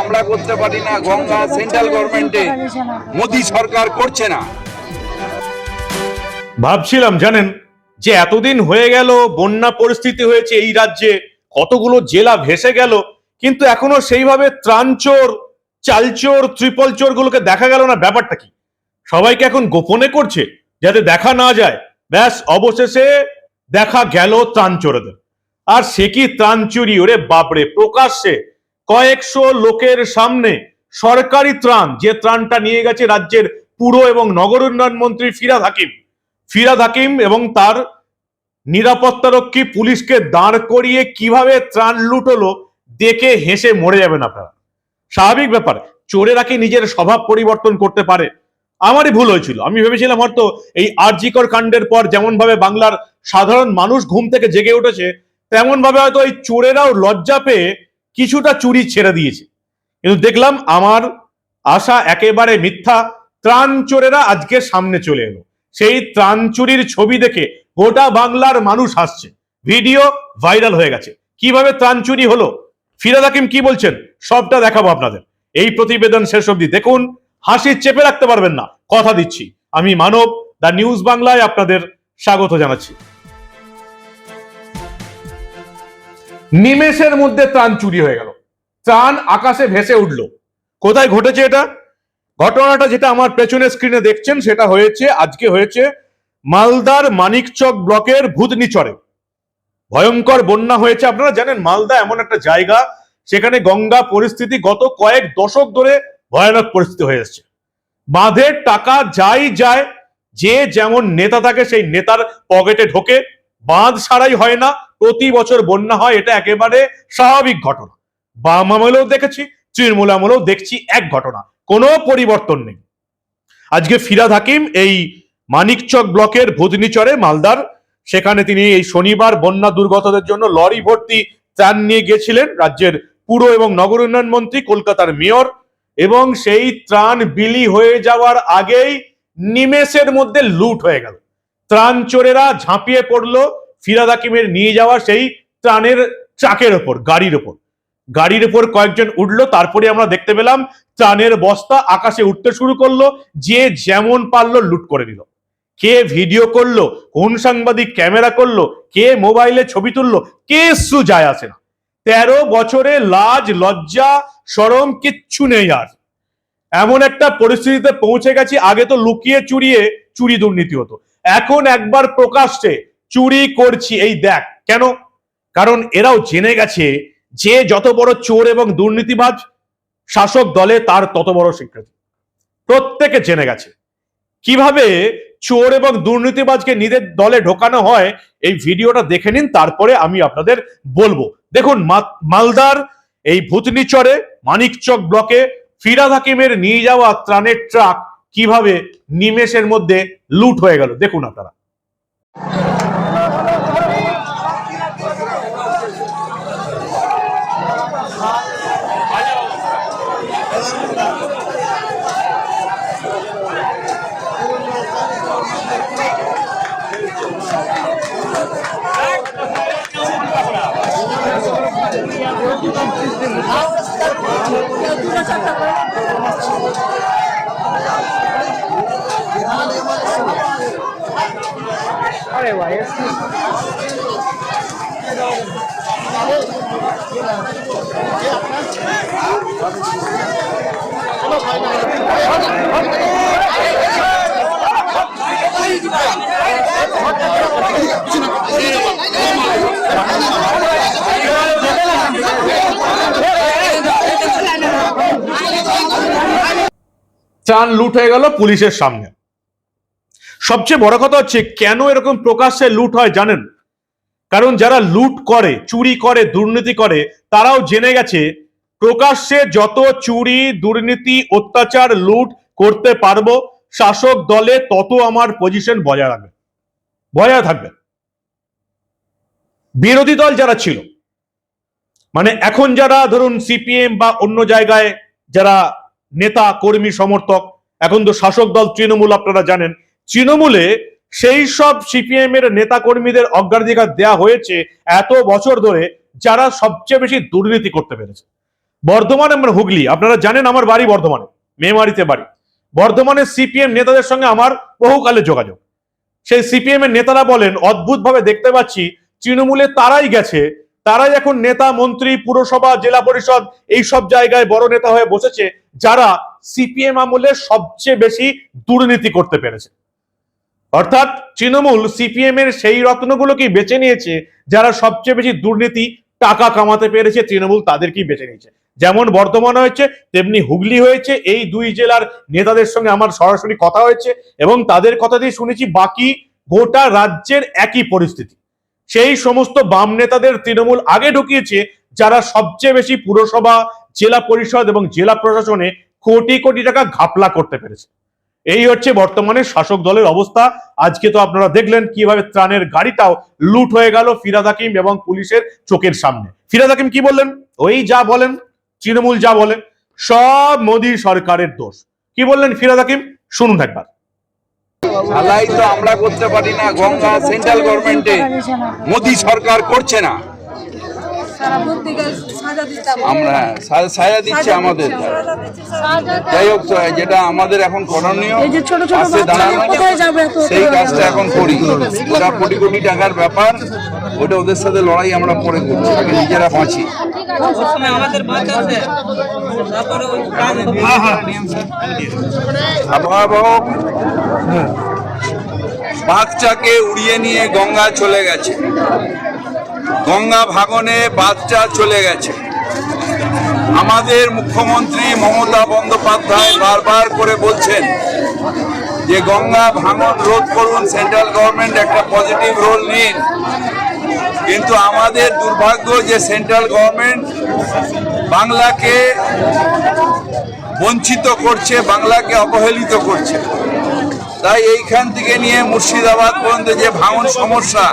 আমরা করতে পারি না, গঙ্গা সেন্ট্রাল গভর্নমেন্টে মোদী সরকার করছে না। ভাবছিলাম, জানেন, যে এতদিন হয়ে গেল, বন্যা পরিস্থিতি হয়েছে এই রাজ্যে, কতগুলো জেলা ভেসে গেল, কিন্তু এখনও সেইভাবে ত্রাণচোর, চালচোর, ত্রিপল চোর গুলোকে দেখা গেল না, ব্যাপারটা কি? সবাইকে এখন গোপনে করছে, যাতে দেখা না যায়। ব্যাস, অবশেষে দেখা গেল ত্রাণ চোরদের আর সে কি ত্রাণ চুরি? ওরে বাপরে, প্রকাশ্যে কয়েকশো লোকের সামনে সরকারি ত্রাণ, যে ত্রাণটা নিয়ে গেছে রাজ্যের পুর এবং নগর উন্নয়ন মন্ত্রী ফিরাদ হাকিম। ফিরাদ হাকিম এবং তার নিরাপত্তারক্ষী পুলিশকে দাঁড় করিয়ে কীভাবে ত্রাণ লুট হলো দেখে হেসে মরে যাবেন আপনারা। স্বাভাবিক ব্যাপার, চোরেরা কি নিজের স্বভাব পরিবর্তন করতে পারে? আমারই ভুল হয়েছিল। আমি ভেবেছিলাম হয়তো এই আরজিকর কাণ্ডের পর যেমন ভাবে বাংলার সাধারণ মানুষ ঘুম থেকে জেগে উঠেছে তেমন ভাবে হয়তো এই চোরেরাও লজ্জা পেয়ে কিছুটা চুরি ছেড়ে দিয়েছে। কিন্তু দেখলাম আমার আশা একেবারে মিথ্যা। ত্রাণ চোরেরা আজকে সামনে চলে এলো। সেই ত্রাণ চুরির ছবি দেখে গোটা বাংলার মানুষ হাসছে। ভিডিও ভাইরাল হয়ে গেছে। কীভাবে ত্রাণ চুরি হলো? ফিরাদ হাকিম কি বলছেন? সবটা দেখাবো আপনাদের। এই প্রতিবেদন শেষ অবধি দেখুন। হাসি চেপে রাখতে পারবেন না। কথা দিচ্ছি। আমি মানব দা নিউজ বাংলায় আপনাদের স্বাগত জানাচ্ছি। নিমেষের মধ্যে ত্রাণ চুরি হয়ে গেল। ত্রাণ আকাশে ভেসে উঠল। কোথায় ঘটেছে এটা? ঘটনাটা যেটা আমার পেছনে স্ক্রিনে দেখছেন, সেটা হয়েছে, আজকে হয়েছে মালদার মানিকচক ব্লকের ভূতনিচরে। ভয়ঙ্কর বন্যা হয়েছে, আপনারা জানেন, মালদা এমন একটা জায়গা, সেখানে গঙ্গা পরিস্থিতি গত কয়েক দশক ধরে ভয়ানক পরিস্থিতি হয়ে এসছে। বাঁধের টাকা যাই যায়, যে যেমন নেতা থাকে, সেই নেতার পকেটে ঢোকে। বাঁধ সারাই হয় না প্রতি বছর বন্যা হয়, এটা একেবারে স্বাভাবিক ঘটনা। বাম আমলেও দেখেছি তৃণমূল আমলেও দেখছি এক ঘটনা। কোনো পরিবর্তন নেই। আজকে ফিরাদ হাকিম এই মানিকচক ব্লকের ভুদনিচরে মালদার, সেখানে তিনি এই শনিবার বন্যা দুর্গতদের জন্য লরি ভর্তি ত্রাণ নিয়ে গিয়েছিলেন রাজ্যের পুর এবং নগর উন্নয়ন মন্ত্রী, কলকাতার মেয়র। এবং সেই ত্রাণ বিলি হয়ে যাওয়ার আগেই নিমেষের মধ্যে লুট হয়ে গেল। ত্রাণ চোরেরা ঝাঁপিয়ে পড়ল ফিরাদ হাকিমের নিয়ে যাওয়া সেই ত্রাণের চাকের ওপর, গাড়ির ওপর। গাড়ির উপর কয়েকজন উঠল, তারপরে আমরা দেখতে পেলাম ত্রাণের বস্তা আকাশে উঠতে শুরু করল, যে যেমন পারল লুট করে দিল কে ভিডিও করল, কোন সাংবাদিক ক্যামেরা করল, কে মোবাইলে ছবি তুললো কে সু যায় আসে না। তেরো বছরে লাজ, লজ্জা, সরম কিচ্ছু নেই আর। এমন একটা পরিস্থিতিতে পৌঁছে গেছি, আগে তো লুকিয়ে চুরিয়ে চুরি দুর্নীতি হতো। এখন একবার প্রকাশ্যে চুরি করছি, এই দেখ। কেন? কারণ এরাও জেনে গেছে যে যত বড় চোর এবং দুর্নীতিবাজ শাসক দলে তার তত বড় স্বীকৃতি। প্রত্যেকে জেনে গেছে। কীভাবে চোর এবং দুর্নীতিবাজকে নিজের দলে ঢোকানো হয়, এই ভিডিওটা দেখে নিন, তারপরে আমি আপনাদের বলব। দেখুন মালদার এই ভূতনিচরে, মানিকচক ব্লকে ফিরাদ হাকিমের নিয়ে যাওয়া ত্রাণের ট্রাক কীভাবে নিমেষের মধ্যে লুট হয়ে গেল, দেখুন আপনারা। আরে ভাই Thank you. ত্রাণ লুট হয়ে গেল পুলিশের সামনে। সবচেয়ে বড় কথা হচ্ছে, কেন এরকম প্রকাশ্যে লুট হয় জানেন? কারণ যারা লুট করে, চুরি করে, দুর্নীতি করে, তারাও জেনে গেছে, প্রকাশ্যে যত চুরি, দুর্নীতি, অত্যাচার, লুট করতে পারব, শাসক দলে তত আমার পজিশন বজায় রাখবে বজায় থাকবে। বিরোধী দল যারা ছিল মানে এখন যারা ধরুন সিপিএম বা অন্য জায়গায় যারা নেতা, কর্মী, সমর্থক, এখন তো শাসক দল তৃণমূল আপনারা জানেন। তৃণমূলে সেই সব সিপিএম এর নেতা কর্মীদের অগ্রাধিকার দেয়া হয়েছে এত বছর ধরে যারা সবচেয়ে বেশি দুর্নীতি করতে পেরেছে। বর্ধমান এবং হুগলি, আপনারা জানেন আমার বাড়ি বর্ধমানে মেমারিতে বাড়ি। বর্ধমানের সিপিএম নেতাদের সঙ্গে আমার বহুকালে যোগাযোগ। সেই সিপিএম এর নেতারা বলেন, অদ্ভুতভাবে দেখতে পাচ্ছি তৃণমূলে তারাই গেছে তারাই এখন নেতা, মন্ত্রী, পুরসভা, জেলা পরিষদ, এই সব জায়গায় বড় নেতা হয়ে বসেছে যারা সিপিএম আমলে সবচেয়ে বেশি দুর্নীতি করতে পেরেছে। অর্থাৎ তৃণমূল সিপিএম এর সেই রত্নগুলোকেই বেছে নিয়েছে যারা সবচেয়ে বেশি দুর্নীতি টাকা কামাতে পেরেছে, তৃণমূল তাদেরকেই বেছে নিয়েছে। যেমন বর্ধমান হয়েছে, তেমনি হুগলি হয়েছে, এই দুই জেলার নেতাদের সঙ্গে আমার সরাসরি কথা হয়েছে এবং তাদের কথা দিয়ে শুনেছি, বাকি গোটা রাজ্যের একই পরিস্থিতি। সেই সমস্ত বাম নেতাদের তৃণমূল আগে ঢুকিয়েছে, যারা সবচেয়ে বেশি পুরসভা, জেলা পরিষদ এবং জেলা প্রশাসনে কোটি কোটি টাকা ঘাপলা করতে পেরেছে। এই হচ্ছে বর্তমানে শাসক দলের অবস্থা। আজকে তো আপনারা দেখলেন কীভাবে ত্রাণের গাড়িটাও লুট হয়ে গেল ফিরাদ হাকিম এবং পুলিশের চোখের সামনে। ফিরাদ হাকিম কি বললেন? ওই যা বলেন, তৃণমূল যা বলে সব মোদী সরকারের দোষ। কি বললেন ফিরাদ হাকিম? শুনুন একবার। ঢালাই তো আমরা করতে পারি না গঙ্গা সেন্ট্রাল গভর্নমেন্টে মোদী সরকার করছে না সারা বুদ্ধিকে সাজা দিতে হবে। আমরা সাজা দিচ্ছে আমাদের। যাই হোক তো যেটা আমাদের এখন করণীয় সেই কাজটা এখন করি। ওটা কোটি কোটি টাকার ব্যাপার ওটা ওদের সাথে লড়াই আমরা পরে করছি আগে নিজেরা বাঁচি। ওই প্রাণ ভয়াবহ বাচ্চাকে উড়িয়ে নিয়ে গঙ্গা চলে গেছে। গঙ্গা ভাগনে বাচ্চা চলে গেছে। আমাদের মুখ্যমন্ত্রী মমতা বন্দ্যোপাধ্যায় বারবার করে বলছেন যে, গঙ্গা ভাঙন রোধ করুন, সেন্ট্রাল গভর্নমেন্ট একটা পজিটিভ রোল নিন। কিন্তু আমাদের দুর্ভাগ্য যে, সেন্ট্রাল গভর্নমেন্ট বাংলাকে বঞ্চিত করছে, বাংলাকে অবহেলিত করছে। তাই এইখান থেকে নিয়ে মুর্শিদাবাদ পর্যন্ত যে ভাঙন সমস্যা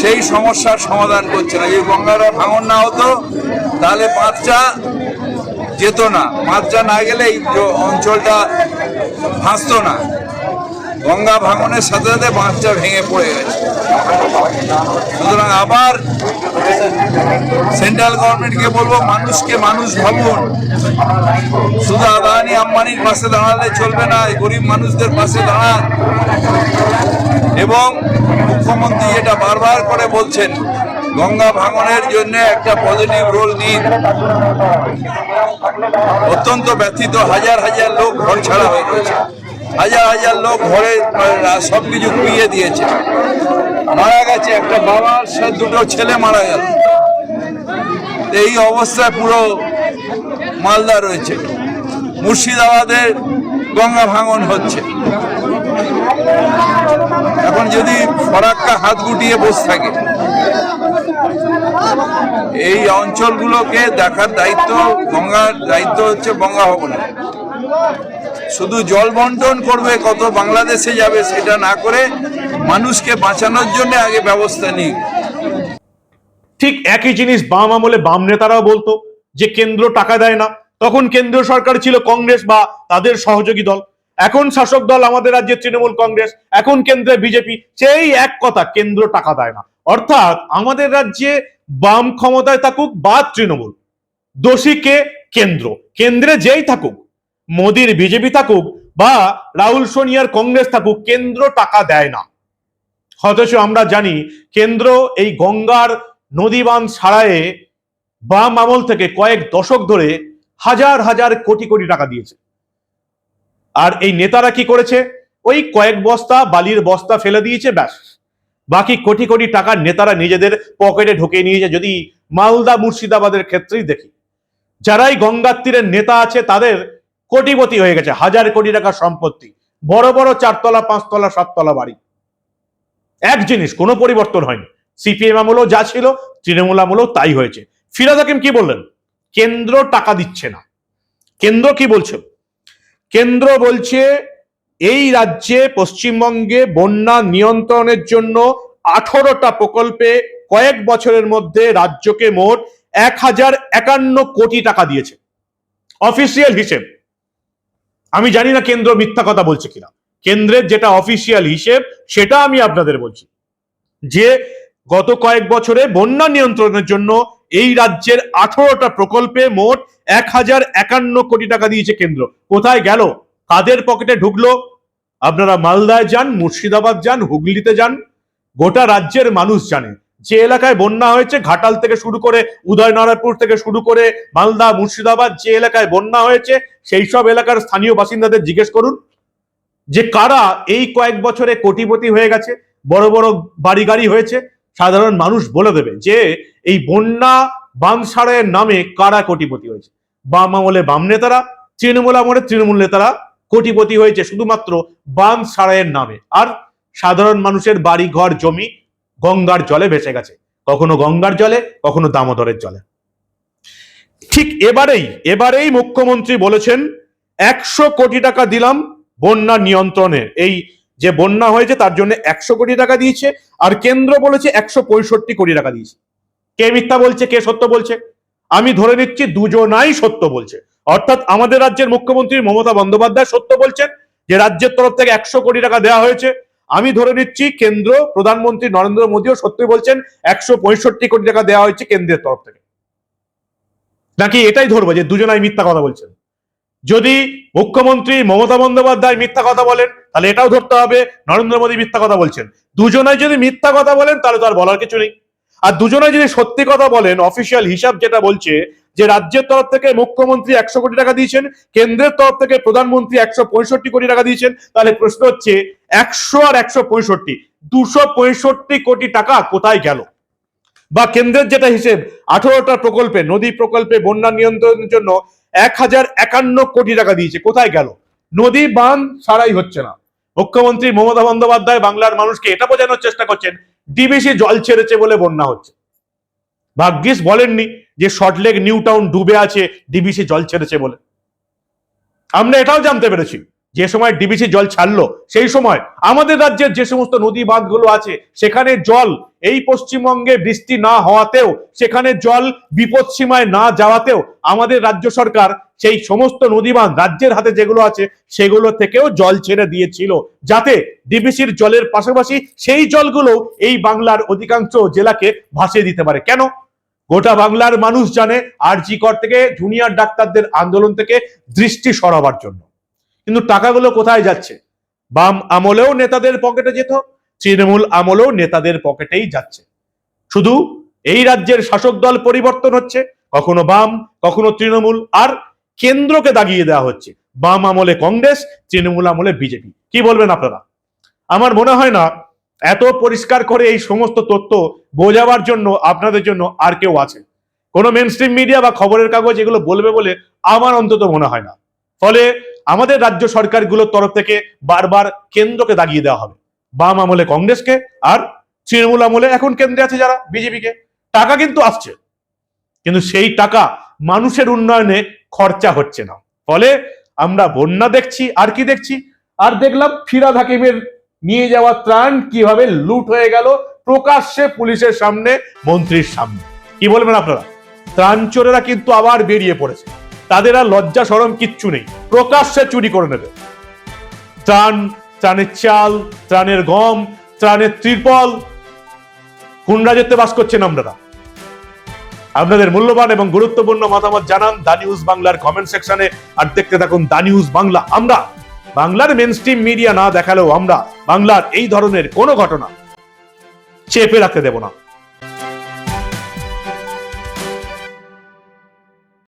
সেই সমস্যার সমাধান করছে না। যদি গঙ্গারা ভাঙন না হতো, তাহলে পাঁচটা যেত না। পাঁচটা না গেলে এই অঞ্চলটা ভাসতো না। গঙ্গা ভাঙনের সাথে সাথে বাঁধটা ভেঙে পড়ে গেছে। সুতরাং আবার সেন্ট্রাল গভর্নমেন্টকে বলব, মানুষকে মানুষ ভাবুন। শুধু আদানি আম্বানির পাশে দাঁড়ালে চলবে না গরিব মানুষদের পাশে দাঁড়ান। এবং মুখ্যমন্ত্রী এটা বারবার করে বলছেন, গঙ্গা ভাঙনের জন্য একটা পজিটিভ রোল নিন। অত্যন্ত ব্যথিত, হাজার হাজার লোক ঘর ছাড়া হয়ে গেছে। হাজার হাজার লোক ঘরে সব কিছু কুইয়ে দিয়েছে। মারা গেছে একটা বাবার সে দুটো ছেলে মারা গেল। এই অবস্থায় পুরো মালদা রয়েছে। মুর্শিদাবাদের গঙ্গা ভাঙন হচ্ছে। এখন যদি ফরাক্কা হাত গুটিয়ে বসে থাকে, এই অঞ্চলগুলোকে দেখার দায়িত্ব, গঙ্গার দায়িত্ব হচ্ছে গঙ্গা ভবনের শুধু জল বন্টন করবে কত বাংলাদেশে যাবে সেটা না করে মানুষকে বাঁচানোর জন্য আগে ব্যবস্থা নিক ঠিক একই জিনিস বাম আমলে বাম নেতারাও বলতো, যে কেন্দ্র টাকা দেয় না, তখন কেন্দ্রীয় সরকার ছিল কংগ্রেস বা তাদের সহযোগী দল। এখন শাসক দল আমাদের রাজ্যে তৃণমূল কংগ্রেস, এখন কেন্দ্রে বিজেপি, সেই এক কথা, কেন্দ্র টাকা দেয় না। অর্থাৎ আমাদের রাজ্যে বাম ক্ষমতায় থাকুক বা তৃণমূল, দোষী কে? কেন্দ্র। কেন্দ্রে যেই থাকুক, মোদির বিজেপি থাকুক বা রাহুল সোনিয়ার কংগ্রেস থাকুক, কেন্দ্র টাকা দেয় না। অথচ আমরা জানি, কেন্দ্র এই গঙ্গার নদী বাঁধ ছাড়ায়ে বাম আমল থেকে কয়েক দশক ধরে হাজার হাজার কোটি কোটি টাকা দিয়েছে। আর এই নেতারা কি করেছে? ওই কয়েক বস্তা বালির বস্তা ফেলে দিয়েছে, ব্যাস। বাকি কোটি কোটি টাকা নেতারা নিজেদের পকেটে ঢুকিয়ে নিয়েছে, যদি মালদা মুর্শিদাবাদের ক্ষেত্রেই দেখি। যারাই গঙ্গার তীরের নেতা আছে, তাদের কোটিপতি হয়ে গেছে, হাজার কোটি টাকার সম্পত্তি। বড় বড় চারতলা, পাঁচতলা, সাততলা বাড়ি। এক জিনিস, কোনো পরিবর্তন হয়নি। সিপিএম আমলেও যা ছিল, তৃণমূল আমলেও তাই হয়েছে। ফিরাদ হাকিম কি বললেন? কেন্দ্র টাকা দিচ্ছে না। কেন্দ্র কি বলছে? কেন্দ্র বলছে, এই রাজ্যে পশ্চিমবঙ্গে বন্যা নিয়ন্ত্রণের জন্য আঠারোটা প্রকল্পে কয়েক বছরের মধ্যে রাজ্যকে মোট এক হাজার একান্ন কোটি টাকা দিয়েছে। অফিসিয়াল হিসেব। আমি জানি না কেন্দ্র মিথ্যা কথা বলছে কিনা। কেন্দ্রের যেটা অফিসিয়াল হিসেব, সেটা আমি আপনাদের বলছি। যে গত কয়েক বছরে বন্যা নিয়ন্ত্রণের জন্য এই রাজ্যের আঠারোটা প্রকল্পে মোট এক হাজার একান্ন কোটি টাকা দিয়েছে কেন্দ্র। কোথায় গেল? কাদের পকেটে ঢুকলো? আপনারা মালদায় যান, মুর্শিদাবাদ যান, হুগলিতে যান, গোটা রাজ্যের মানুষ জানে। যে এলাকায় বন্যা হয়েছে, ঘাটাল থেকে শুরু করে উদয়নারায়ণপুর থেকে শুরু করে মালদা, মুর্শিদাবাদ যে এলাকায় বন্যা হয়েছে, সেই সব এলাকার স্থানীয় বাসিন্দাদের জিজ্ঞেস করুন। যে কারা এই কয়েক বছরে কোটিপতি হয়ে গেছে, বড় বড় বাড়ি গাড়ি হয়েছে সাধারণ মানুষ বলে দেবে যে এই বন্যা বান সারাইয়ের নামে কারা কোটিপতি হয়েছে? বাম আমলে বাম নেতারা, তৃণমূল আমলে তৃণমূল নেতারা কোটিপতি হয়েছে শুধুমাত্র বাম সারাইয়ের নামে। আর সাধারণ মানুষের বাড়ি, ঘর, জমি গঙ্গার জলে ভেসে গেছে। কখনো গঙ্গার জলে, কখনো দামোদরের জলে। ঠিক এবারেই এবারেই মুখ্যমন্ত্রী বলেছেন, একশো কোটি টাকা দিলাম বন্যা নিয়ন্ত্রণে। এই যে বন্যা হয়েছে তার জন্য একশো কোটি টাকা দিয়েছে, আর কেন্দ্র বলেছে একশো পঁয়ষট্টি কোটি টাকা দিয়েছে। কে মিথ্যা বলছে, কে সত্য বলছে? আমি ধরে নিচ্ছি দুজনাই সত্য বলছে। অর্থাৎ আমাদের রাজ্যের মুখ্যমন্ত্রী মমতা বন্দ্যোপাধ্যায় সত্য বলছেন যে রাজ্যের তরফ থেকে একশো কোটি টাকা দেওয়া হয়েছে। আমি ধরে নিচ্ছি কেন্দ্র, প্রধানমন্ত্রী নরেন্দ্র মোদীও সত্যি বলছেন একশো পঁয়ষট্টি কোটি টাকা দেওয়া হয়েছে কেন্দ্রের তরফ থেকে। নাকি এটাই ধরবো যে দুজনাই মিথ্যা কথা বলছেন? যদি মুখ্যমন্ত্রী মমতা বন্দ্যোপাধ্যায় মিথ্যা কথা বলেন, তাহলে এটাও ধরতে হবে, নরেন্দ্র মোদী মিথ্যা কথা বলছেন। দুজনাই যদি মিথ্যা কথা বলেন, তাহলে তো আর বলার কিছু নেই। আর দুজনে যদি সত্যি কথা বলেন, অফিসিয়াল হিসাব যেটা বলছে, যে রাজ্যের তরফ থেকে মুখ্যমন্ত্রী একশো কোটি টাকা দিয়েছেন, কেন্দ্রের তরফ থেকে প্রধানমন্ত্রী একশো পঁয়ষট্টি কোটি টাকা দিয়েছেন, তাহলে প্রশ্ন হচ্ছে একশো আর একশো পঁয়ষট্টি, দুশো পঁয়ষট্টি কোটি টাকা কোথায় গেল? বা কেন্দ্রের যেটা হিসেব, আঠারোটা প্রকল্পে, নদী প্রকল্পে বন্যা নিয়ন্ত্রণের জন্য এক হাজার একান্ন কোটি টাকা দিয়েছে। কোথায় গেল? নদী, বাঁধ, সারাই হচ্ছে না। মুখ্যমন্ত্রী মমতা বন্দ্যোপাধ্যায় বাংলার মানুষকে এটা বোঝানোর চেষ্টা করছেন, ডিবিসি জল ছেড়েছে বলে বন্যা হচ্ছে। ভাগ্যিস বলেননি যে সল্টলেক নিউ টাউন ডুবে আছে, ডিবিসি জল ছেড়েছে বলে। আমরা এটাও জানতে পেরেছি। যে সময় ডিবিসি জল ছাড়লো, সেই সময় আমাদের রাজ্যের যে সমস্ত নদী বাঁধগুলো আছে, সেখানে জল এই পশ্চিমবঙ্গে বৃষ্টি না হওয়াতেও, সেখানে জল বিপদ সীমায় না যাওয়াতেও আমাদের রাজ্য সরকার সেই সমস্ত নদী বাঁধ, রাজ্যের হাতে যেগুলো আছে, সেগুলো থেকেও জল ছেড়ে দিয়েছিল। যাতে ডিবিসির জলের পাশাপাশি সেই জলগুলো এই বাংলার অধিকাংশ জেলাকে ভাসিয়ে দিতে পারে। কেন? গোটা বাংলার মানুষ জানে আর জি কর থেকে জুনিয়র ডাক্তারদের আন্দোলন থেকে দৃষ্টি সরাবার জন্য। কিন্তু টাকাগুলো কোথায় যাচ্ছে? বাম আমলেও নেতাদের পকেটে যেত, তৃণমূল আমলেও নেতাদের পকেটেই যাচ্ছে। শুধু এই রাজ্যের শাসক দল পরিবর্তন হচ্ছে, কখনো বাম, কখনো তৃণমূল, আর কেন্দ্রকে দাগিয়ে দেওয়া হচ্ছে। বাম আমলে কংগ্রেস, তৃণমূল আমলে বিজেপি। কি বলবেন আপনারা? আমার মনে হয় না এত পরিষ্কার করে এই সমস্ত তথ্য বোঝাবার জন্য, আপনাদের জন্য আর কেউ আছে কোনো মেন মিডিয়া বা খবরের কাগজ এগুলো বলবে বলে আমার অন্তত মনে হয় না। ফলে আমাদের রাজ্য সরকারগুলোর তরফ থেকে বারবার কেন্দ্রকে দাগিয়ে দেওয়া হবে। বাম আমলে কংগ্রেসকে আর তৃণমূল আমলে এখন কেন্দ্রে আছে যারা, বিজেপিকে। টাকা কিন্তু আসছে, কিন্তু সেই টাকা মানুষের উন্নয়নে খরচা হচ্ছে না। ফলে আমরা বন্যা দেখছি, আর কি দেখছি? আর দেখলাম ফিরাদ হাকিমের নিয়ে যাওয়া ত্রাণ কীভাবে লুট হয়ে গেল প্রকাশ্যে পুলিশের সামনে, মন্ত্রীর সামনে। কি বলবেন আপনারা? ত্রাণ চোরেরা কিন্তু আবার বেরিয়ে পড়েছে। তাদের আর লজ্জা সরম কিচ্ছু নেই। প্রকাশ্যে চুরি করে নেবে। ত্রাণ, ত্রাণের চাল, ত্রাণের গম, ত্রাণের ত্রিপল। কোন রাজ্যতে বাস করছেন আপনারা? আপনাদের মূল্যবান এবং গুরুত্বপূর্ণ মতামত জানান দা নিউজ বাংলার কমেন্ট সেকশনে আর দেখতে থাকুন দা নিউজ বাংলা। আমরা বাংলার মেন স্ট্রিম মিডিয়া না দেখালেও আমরা বাংলার এই ধরনের কোনো ঘটনা চেপে রাখতে দেব না।